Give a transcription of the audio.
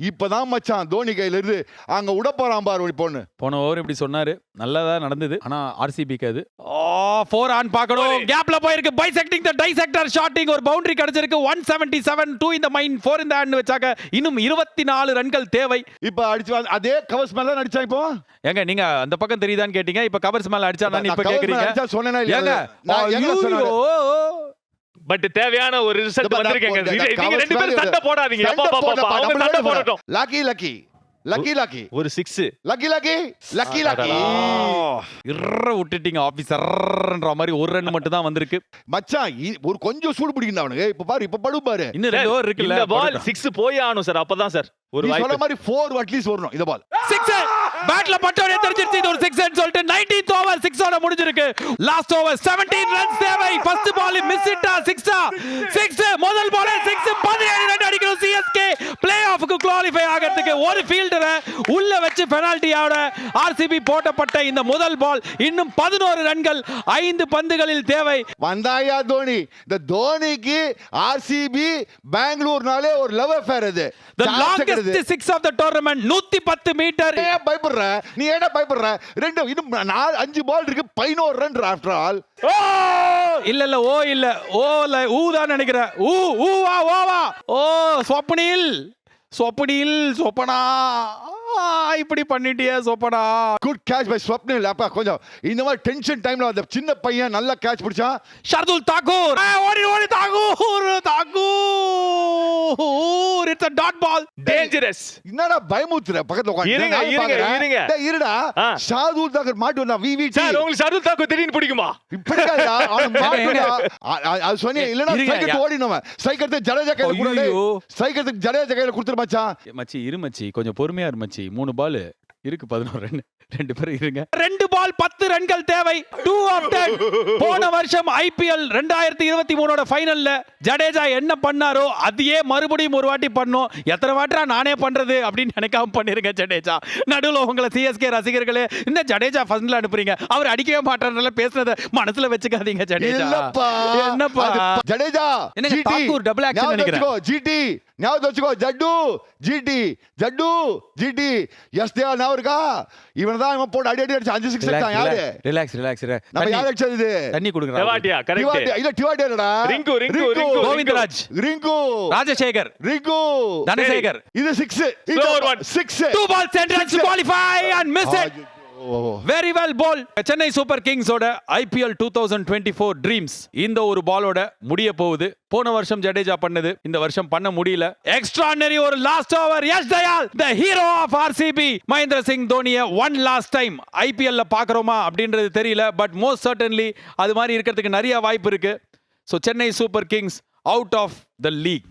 இப்பதான் மச்சான் தோனி கையில இருந்து அங்க போறான் பாரு ஒரு பொண்ணு. போன ஓவர் இப்படி சொன்னாரு. நல்லதா நடந்தது. ஆனா ஆர்சிபிக்கு அது. ஃபோர் ஆன் பார்க்கணும். கேப்ல போயிருக்கு. பைசெக்டிங் த டைசெக்டர் ஷாட்டிங் ஒரு பவுண்டரி கிடைச்சிருக்கு. ஒன் செவன்டி செவன் டூ இந்த மைன் ஃபோர் இந்த ஹேண்ட் வச்சாக்க இன்னும் இருபத்தி நாலு ரன்கள் தேவை. இப்ப அடிச்சு அதே கவர்ஸ் மேல தான் அடிச்சான் இப்போ? ஏங்க நீங்க அந்த பக்கம் தெரியுதான்னு கேட்டீங்க. இப்ப கவர்ஸ் மேல அடிச்சா நான் இப்ப கேக்குறீங்க? அடிச்சா பட் தேவையான ஒரு ரிசல்ட் வந்திருக்கேங்க. நீங்க ரெண்டு பேரும் சண்டை போடாதீங்க. அப்பா, அப்பா, அவங்க நம்மளோட சண்டை போடா. போடட்டும். லக்கி லக்கி லக்கி லக்கி ஒரு six lucky lucky lucky lucky இர்ற விட்டுட்டீங்க ஆபீசர்ன்ற மாதிரி ஒரு ரன் மட்டும் தான் வந்திருக்கு. மச்சான் ஒரு கொஞ்சம் சூடு பிடிக்கணும் அவனுக்கு. இப்ப பாரு இப்ப படு பாரு. இன்னும் ரெண்டு ஓவர் இருக்குல்ல? இந்த பால் போடட்டும். சிக்ஸ் போய் ஆகணும் சார் அப்பதான் சார் ஒரு நீ சொன்ன வாய்ப்பு. மாதிரி ஃபோர் அட்லீஸ்ட் வரணும் இந்த பால் சிக்ஸ் பேட்ல பட்டோனே தெரிஞ்சிருச்சு இது ஒரு சிக்ஸ் சொல்லிட்டு. 19th ஓவர் சிக்ஸோட முடிஞ்சிருக்கு. லாஸ்ட் ஓவர் 17 ரன்ஸ் தேவை. ஃபர்ஸ்ட் பால் மிஸ் இட்டா சிக்ஸா சிக்ஸ் முதல் பால் சிக்ஸ் 17 ரன் அடிக்கணும். சிஎஸ்கே பிளே ஆஃப்க்கு குவாலிஃபை ஆகிறதுக்கு ஒரு ஃபீல்டரை உள்ள வச்சு பெனால்டியோட ஆர்சிபி போட்டப்பட்ட இந்த முதல் பால் இன்னும் 11 ரன்கள் ஐந்து பந்துகளில் தேவை. வந்தாயா தோனி? இந்த தோனிக்கு ஆர்சிபி பெங்களூர்னாலே ஒரு லவ் அஃபேர் Chance longest கிடையாது. Six of the tournament 110 metre ஏன் பயப்படுற? நீ ஏடா பயப்படுற? ரெண்டு இன்னும் நாலு அஞ்சு பால் இருக்கு பதினோரு ரன் ஆஃப்டர் ஆல் இல்ல இல்ல ஓ இல்ல ஓ இல்ல ஊ தான் நினைக்கிறேன் ஊ ஊவா ஓவா ஓ சொப்பனில் சொப்பனில் சொப்பனா? இப்படி பண்ணிட்டியே சொப்பனா? குட் கேட்ச் பை ஸ்வப்னில் அப்பா கொஞ்சம் இந்த மாதிரி டென்ஷன் டைம்ல அந்த சின்ன பையன் நல்ல கேட்ச் பிடிச்சான். ஷர்துல் தாக்கூர் ஓடி ஓடி Thakur Thakur dot ball dangerous என்னடா பயமுத்துற பக்கத்துல உட்கார்ந்து இருங்க, இருங்க. இருங்க. டேய், இருடா. ஷாதுல் தாக்கர் மாட்டு வந்தா விவிடி சார் உங்களுக்கு சருள் தாக்கு திடீர்னு பிடிக்குமா? இப்படிடா அவன் மாட்டுடா. அது சொன்னி இல்லனா யா. ஓடினவன் ஸ்ட்ரைக்கர் ஜடேஜா கையில கொடுடா ஐயோ. ஸ்ட்ரைக்கர் ஜடேஜா கையில கொடுத்துரு மச்சான். மச்சி இரு மச்சி. கொஞ்சம் பொறுமையா இரு மச்சி. மூணு பால் இருக்கு பதினோரு ரன் ரெண்டு பேரும் இருங்க. ரெண்டு பால் பத்து ரன்கள் தேவை. டூ ஆஃப் டென் போன வருஷம் ஐபிஎல் ரெண்டாயிரத்தி இருபத்தி மூணோட ஃபைனல்ல ஜடேஜா என்ன பண்ணாரோ அதையே மறுபடியும் ஒரு வாட்டி பண்ணும். எத்தனை வாட்டா நானே பண்றது அப்படின்னு நினைக்காம பண்ணிருங்க ஜடேஜா. நடுவுல உங்களை சிஎஸ்கே ரசிகர்களே இந்த ஜடேஜா ஃபர்ஸ்ட்ல அனுப்புறீங்க? அவர் அடிக்கவே மாட்டார்னால பேசுனத மனசுல வச்சுக்காதீங்க ஜடேஜா. என்னப்பா? ஜடேஜா. தாக்கூர் double action ஞாபகம் நினைக்கிறேன். ஜிடி ஞாபகம் வச்சுக்கோ Jaddu GT Jaddu GT yes Deva ஞாபகம் இருக்கா இவன் தான் இவன் போட்டு அடி அடி அடிச்சு அஞ்சு சிக்ஸ் அடிச்சான் யாரு? ரிலாக்ஸ் ரிலாக்ஸ் நம்ம யார் அடிச்சது? இது தண்ணி கொடுங்க தெவாட்டியா டிவாடி கரெக்ட் இல்ல டிவாடி இல்லடா. ரிங்கு, ரிங்கு, ரிங்கு. கோவிந்தராஜ். ரிங்கு. ராஜசேகர். ரிங்கு. தனசேகர். இது six Slower one. Six two ball centres Six. Qualify and miss it very well ball Chennai super கிங்ஸோட IPL two thousand twenty four dreams இந்த ஒரு பாலோட முடிய போகுது. போன வருஷம் ஜடேஜா பண்ணது. இந்த வருஷம் பண்ண முடியல. எக்ஸ்ட்ரானரி ஒரு last over S Dayal the hero of RCB Mahendra Singh தோனிய one last time ஐபிஎல்ல பாக்குறோமா அப்படின்றது தெரியல. பட் மோஸ்ட் சர்டன்லி அது மாதிரி இருக்கிறதுக்கு நிறைய வாய்ப்பு இருக்கு. So Chennai super kings out of the league